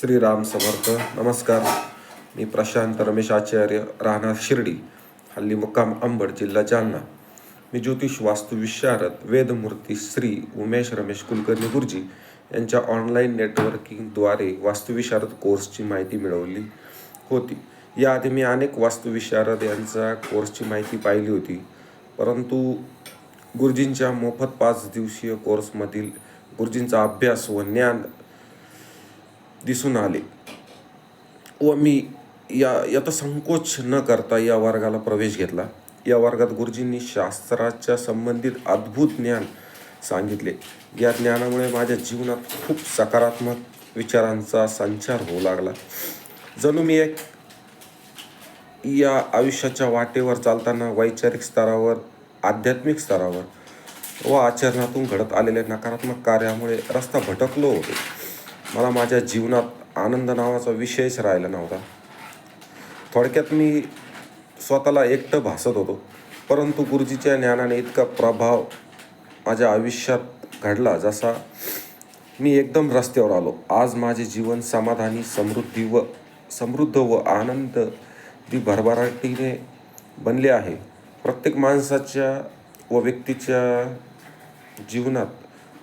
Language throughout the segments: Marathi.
श्रीराम समर्थ. नमस्कार. मी प्रशांत रमेश आचार्य राहणार शिर्डी हल्ली मुक्काम अंबड जिल्हा जालना. मी ज्योतिष वास्तुविशारद वेदमूर्ती श्री उमेश रमेश कुलकर्णी गुरुजी यांच्या ऑनलाईन नेटवर्किंगद्वारे वास्तुविशारद कोर्सची माहिती मिळवली होती. याआधी मी अनेक वास्तुविशारद यांचा कोर्सची माहिती पाहिली होती. परंतु गुरुजींच्या मोफत पाच दिवसीय कोर्समधील गुरुजींचा अभ्यास व ज्ञान दिसून आले. व मी या याचा संकोच न करता या वर्गाला प्रवेश घेतला. या वर्गात गुरुजींनी शास्त्राच्या संबंधित अद्भुत ज्ञान सांगितले. या ज्ञानामुळे माझ्या जीवनात खूप सकारात्मक विचारांचा संचार होऊ लागला. जणू मी एक या आयुष्याच्या वाटेवर चालताना वैचारिक स्तरावर आध्यात्मिक स्तरावर व आचरणातून घडत आलेल्या नकारात्मक कार्यामुळे रस्ता भटकलो होतो. मला माझ्या जीवनात आनंद नावाचा विषयच राहिला नव्हता. थोडक्यात मी स्वतःला एकटं भासत होतो. परंतु गुरुजीच्या ज्ञानाने इतका प्रभाव माझ्या आयुष्यात घडला जसा मी एकदम रस्त्यावर आलो. आज माझे जीवन समाधानी समृद्धी व समृद्ध व आनंद दी भरभराटीने बनले आहे. प्रत्येक माणसाच्या व व्यक्तीच्या जीवनात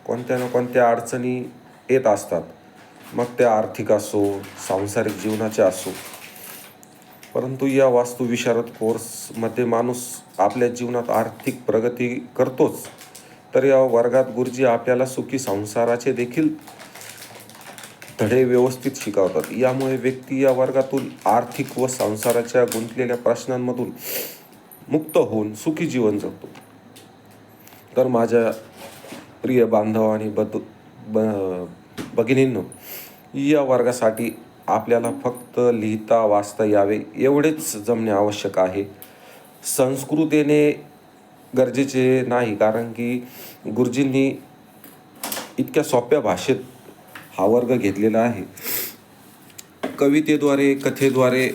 कोणत्या ना कोणत्या अडचणी येत असतात. मग त्या आर्थिक असो सांसारिक जीवनाचे असो. परंतु या वास्तुविशारद कोर्समध्ये माणूस आपल्या जीवनात आर्थिक प्रगती करतोच. तर या वर्गात गुरुजी आपल्याला सुखी संसाराचे देखील धडे व्यवस्थित शिकवतात. यामुळे व्यक्ती या वर्गातून आर्थिक व संसाराच्या गुंतलेल्या प्रश्नांमधून मुक्त होऊन सुखी जीवन जगतो. तर माझ्या प्रिय बांधव आणि बद ब भगिनींनो या वर्गासाठी आपल्याला फक्त लिहिता वाचता यावे एवढेच जमणे आवश्यक आहे. संस्कृत येणे गरजेचे नाही कारण की गुरुजींनी इतक्या सोप्या भाषेत हा वर्ग घेतलेला आहे. कवितेद्वारे कथेद्वारे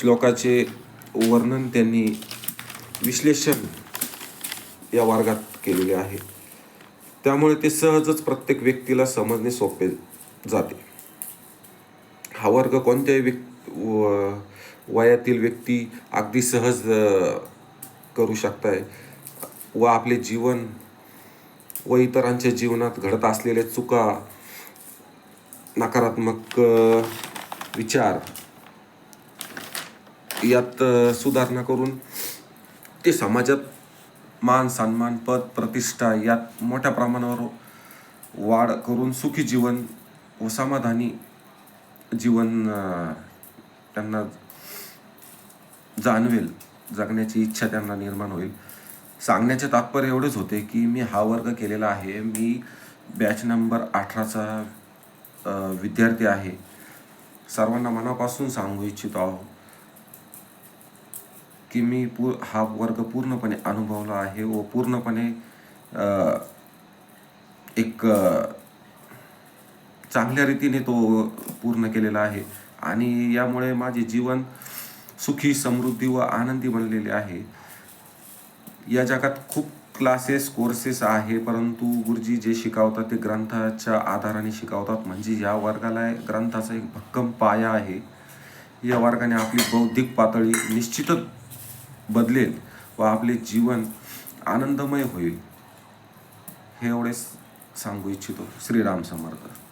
श्लोकाचे वर्णन त्यांनी विश्लेषण या वर्गात केलेले आहे. त्यामुळे ते सहजच प्रत्येक व्यक्तीला समजणे सोपे जाते. हा वर्ग कोणत्याही व्यक् व- वयातील व्यक्ती अगदी सहज करू शकताय. व आपले जीवन व इतरांच्या जीवनात घडत असलेल्या चुका नकारात्मक विचार यात सुधारणा करून ते समाजात मान सन्मान पद प्रतिष्ठा यात मोठ्या प्रमाणावर वाढ करून सुखी जीवन व समाधानी जीवन त्यांना जाणवेल जगण्याची इच्छा त्यांना निर्माण होईल. सांगण्याचे तात्पर्य एवढेच होते की मी हा वर्ग केलेला आहे. मी बॅच नंबर अठराचा विद्यार्थी आहे. सर्वांना मनापासून सांगू इच्छितो आहो की मी पू हा वर्ग पूर्णपणे अनुभवला आहे व पूर्णपणे एक चांगल्या रीतीने तो पूर्ण केलेला आहे. आणि यामुळे माझे जीवन सुखी समृद्धी व आनंदी बनलेले आहे. या जगात खूप क्लासेस कोर्सेस आहे परंतु गुरुजी जे शिकवतात ते ग्रंथाच्या आधाराने शिकवतात. म्हणजे या वर्गाला ग्रंथाचा एक भक्कम पाया आहे. या वर्गाने आपली बौद्धिक पातळी निश्चितच बदलेल व आपले जीवन आनंदमय होईल. हे एवढेच सांगू इच्छितो. श्रीराम समर्थ.